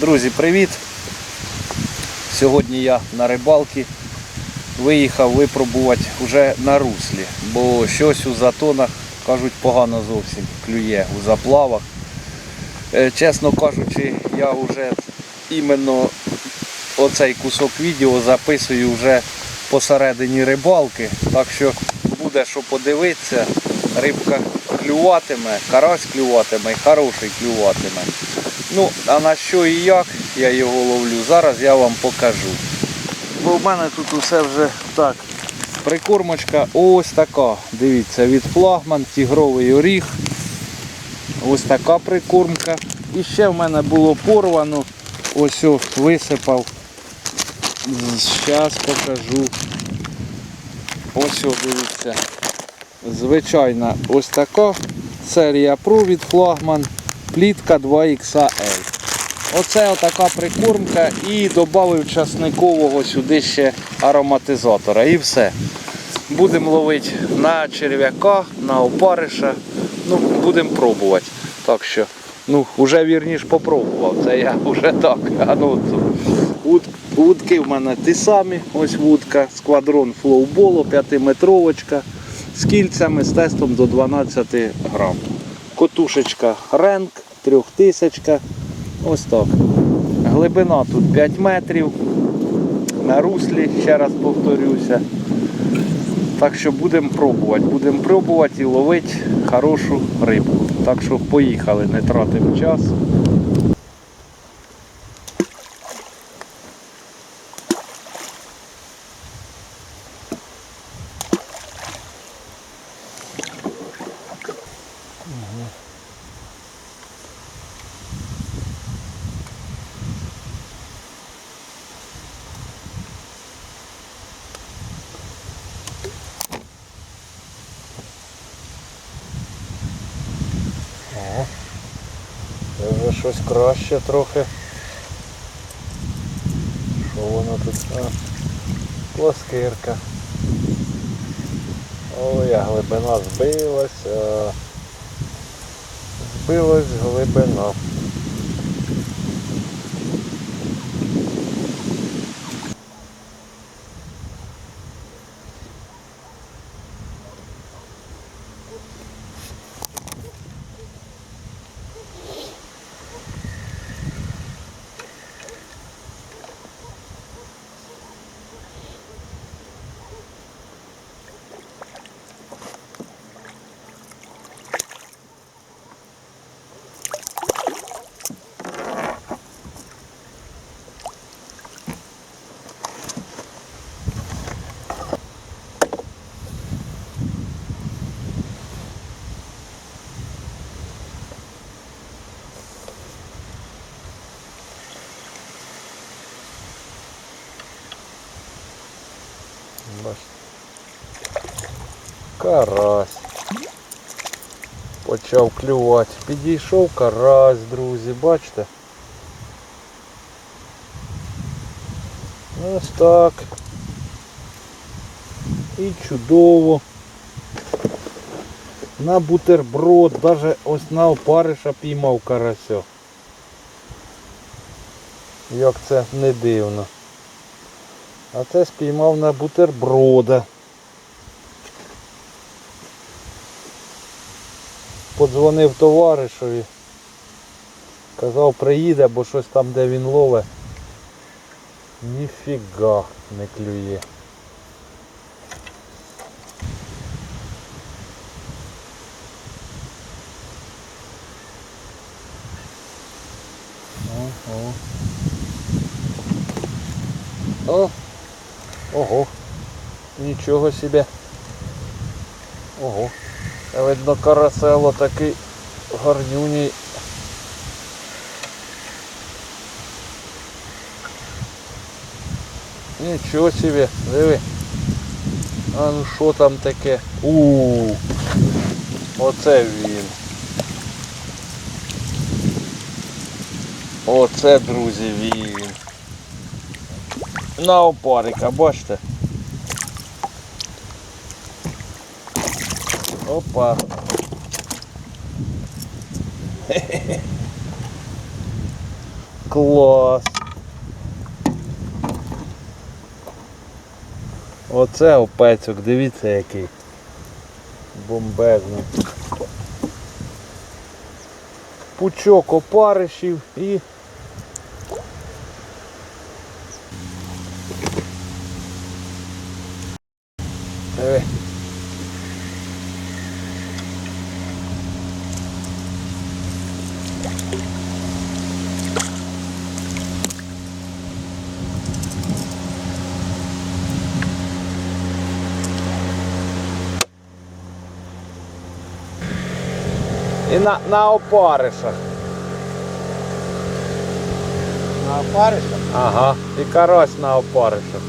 Друзі, привіт! Сьогодні я на рибалці виїхав випробувати вже на руслі, бо щось у затонах, кажуть, погано зовсім клює у заплавах. Е, Чесно кажучи, я вже іменно оцей кусок відео записую вже посередині рибалки, так що буде що подивитися, рибка клюватиме, карась клюватиме і хороший клюватиме. Ну, а на що і як я його ловлю, зараз я вам покажу. Бо в мене тут усе вже так. Прикормочка ось така. Дивіться, від флагман, тігровий оріг. Ось така прикормка. І ще в мене було порвано. Ось о, висипав. Зараз покажу. Ось о, дивіться. Звичайна ось така серія Pro від флагман. Плітка 2XL. Оце отака прикормка і додав часникового сюди ще ароматизатора. І все. Будемо ловити на черв'яка, на опариша. Ну, будемо пробувати. Так що, ну, вже вірніш попробував. Це я вже так. А ну. Уд, в мене ті самі. Ось вудка, сквадрон флоуболу, 5-метровочка з кільцями, з тестом до 12 грам. Котушечка Ренк, 3000. Ось так. Глибина тут 5 метрів. На руслі, ще раз повторюся. Так що будемо пробувати. Будемо пробувати і ловити хорошу рибу. Так що поїхали, не тратимо час. Щось краще трохи. Що воно тут? А, пласкирка. Ой, а глибина збилась. А... Збилась глибина. Карась. Почав клювати. Підійшов карась, друзі, бачите? Ось так. І чудово. На бутерброд, навіть ось на опариша піймав карася. Як це не дивно. А це спіймав на бутерброда. Подзвонив товаришові. Казав приїде, бо щось там де він лове. Ніфіга не клює. Ого. О, ого. Нічого собі. Ого. Видно карасело такий гарнюній. Нічого собі, диви. А ну що там таке? у Оце він. Оце, друзі, він. На опарика, бачите? Опа. Клас. Оце опецьок, дивіться який. Бомбезний. Пучок опаришів і Диви. І на, на опаришах. На опариша? Ага. І карась на опаришах.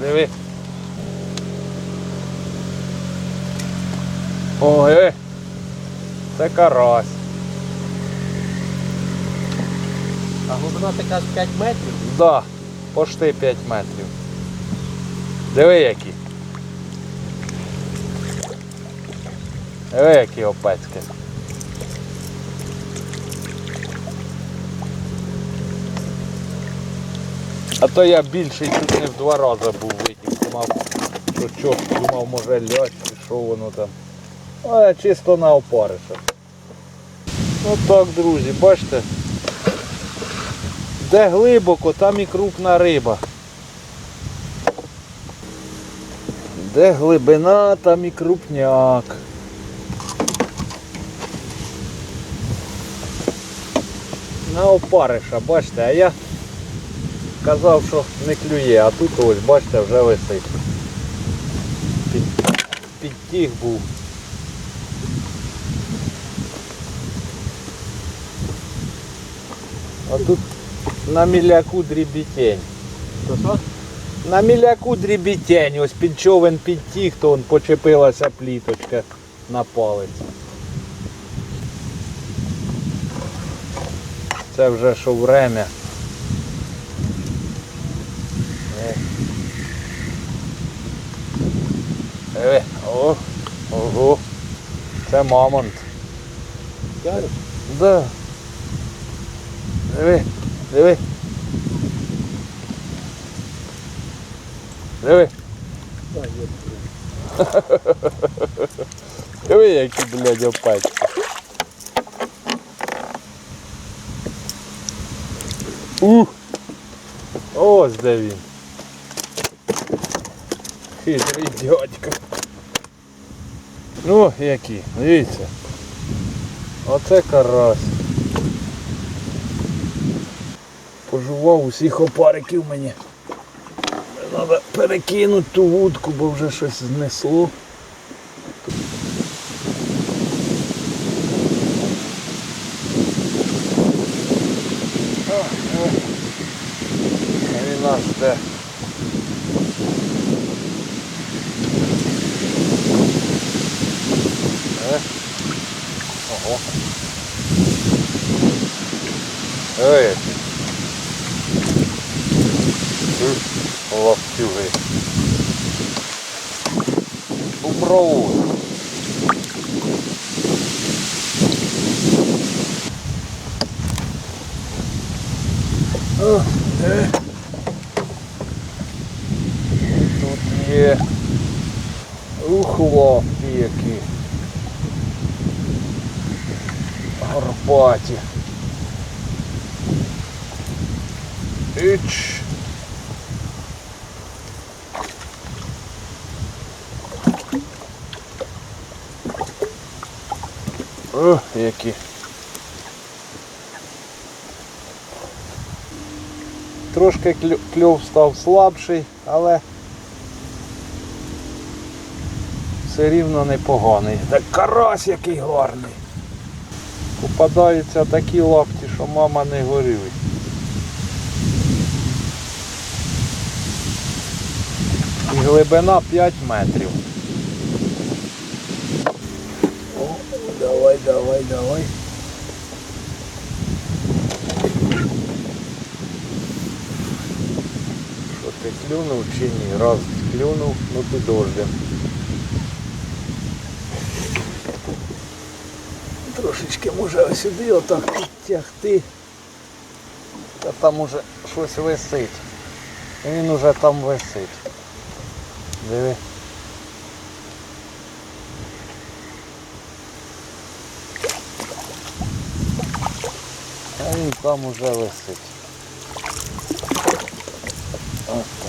Диви. Ой, це карась. А глибина така з 5 метрів. Да, пошти 5 метрів. Диви які. Диви які опецьки. А то я більший чуть не в два рази був витік. Думав, що що, думав, може чи що воно там. А чисто на опаришах. Ну так, друзі, бачите. Де глибоко, там і крупна риба. Де глибина, там і крупняк. На опариша, бачите, а я казав, що не клює, а тут ось, бачите, вже висить. Під, підтіг був. А тут на міляку дрібітень. На міляку дрібітень, ось під човен підтіг, то он почепилася пліточка на палець. Це вже що время. Е. Диви, о, ого. Це мамонт. Да. Диви, диви. Диви, диви, які, блядь, опять. Ух! Ось де він. Хитрий дядько. Ну, які, дивіться. Оце карась. Пожував усіх опариків мені. Треба перекинути ту вудку, бо вже щось знесло. А, о. А Він нас де. Е? Ого. Ей. Лаптюги. Уброву. О, е. Тут є ух лапті які. Горбаті. Іч. Ох, які. Трошки кльов став слабший, але все рівно непоганий. Так карась який гарний. Попадаються такі лапті, що мама не горює. І глибина 5 метрів. О, давай, давай, давай. Що ти клюнув чи ні? Раз клюнув, ну підожди. Трошки трошечки може сюди отак підтягти. Та там уже щось висить. Він уже там висить. Диви. А він там уже висить. Ось.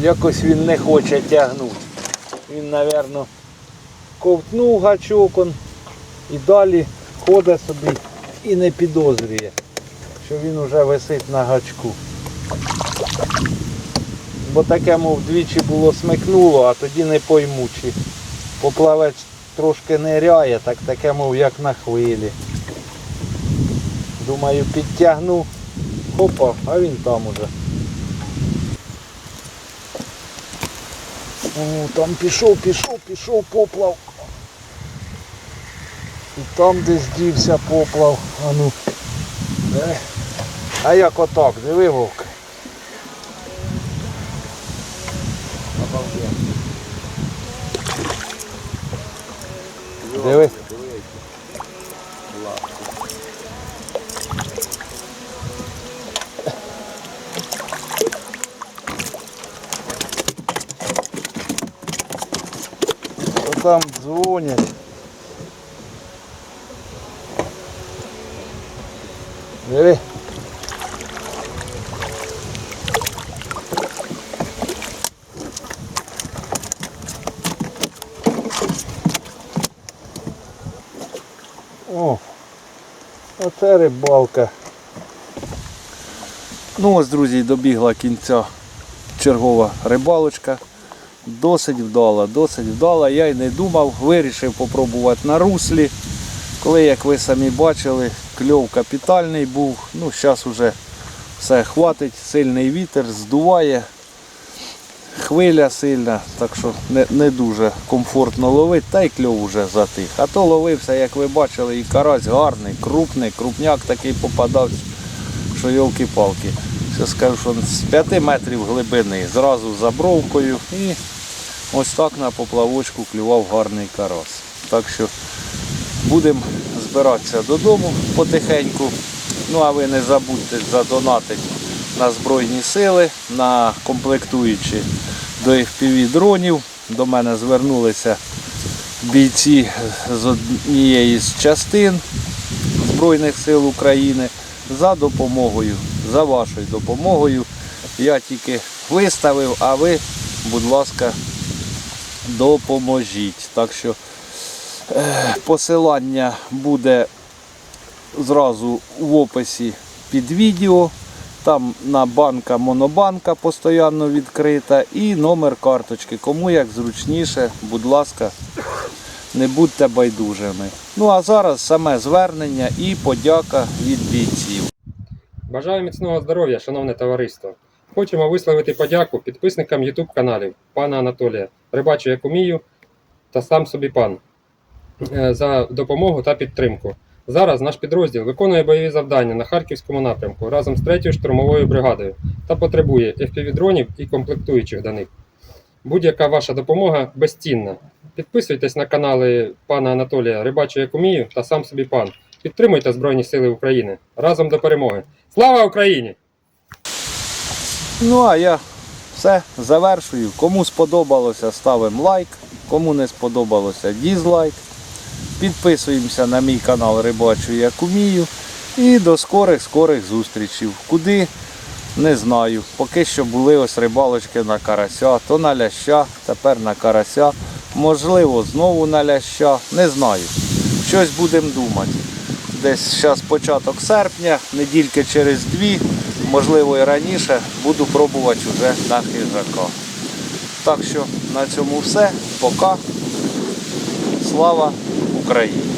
Якось він не хоче тягнути. Він, мабуть, ковтнув гачок он і далі ходить собі і не підозрює, що він вже висить на гачку. Бо таке, мов, двічі було смикнуло, а тоді не пойму, чи поплавець трошки ниряє, так таке, мов, як на хвилі. Думаю, підтягну, хопа, а він там уже. О, там пішов, пішов, пішов поплав. І там десь дівся поплав. А ну. Е. А як отак, диви вовк. Диви. Там дзвонять. Диви. О, оце рибалка. Ну ось, друзі, добігла кінця чергова рибалочка. Досить вдала, досить вдала. Я й не думав, вирішив попробувати на руслі. Коли, як ви самі бачили, кльов капітальний був. Ну, зараз вже все хватить, сильний вітер, здуває, хвиля сильна, так що не, не дуже комфортно ловити, та й кльов вже затих. А то ловився, як ви бачили, і карась гарний, крупний, крупняк такий попадався, що йолки-палки. Ще скажу, що з 5 метрів глибини, зразу за бровкою і ось так на поплавочку клював гарний карась. Так що будемо збиратися додому потихеньку. Ну а ви не забудьте задонатити на Збройні сили, на комплектуючі до FPV дронів. До мене звернулися бійці з однієї з частин Збройних сил України за допомогою, за вашою допомогою. Я тільки виставив, а ви, будь ласка, допоможіть. Так що посилання буде зразу в описі під відео. Там на банка монобанка постійно відкрита і номер карточки. Кому як зручніше, будь ласка, не будьте байдужими. Ну а зараз саме звернення і подяка від бійців. Бажаю міцного здоров'я, шановне товариство. Хочемо висловити подяку підписникам YouTube каналів пана Анатолія, Рибачу як умію та сам собі пан е, за допомогу та підтримку. Зараз наш підрозділ виконує бойові завдання на Харківському напрямку разом з 3-ю штурмовою бригадою та потребує FPV-дронів і комплектуючих до них. Будь-яка ваша допомога безцінна. Підписуйтесь на канали пана Анатолія Рибачу як умію та сам собі пан. Підтримуйте Збройні Сили України разом до перемоги. Слава Україні! Ну а я все завершую. Кому сподобалося, ставимо лайк. Кому не сподобалося, дізлайк. Підписуємося на мій канал Рибачу як умію. І до скорих-скорих зустрічей. Куди? Не знаю. Поки що були ось рибалочки на карася, то на ляща, тепер на карася. Можливо, знову на ляща. Не знаю. Щось будемо думати. Десь зараз початок серпня, недільки через дві, можливо і раніше, буду пробувати вже на хижака. Так що на цьому все. Пока. Слава Україні!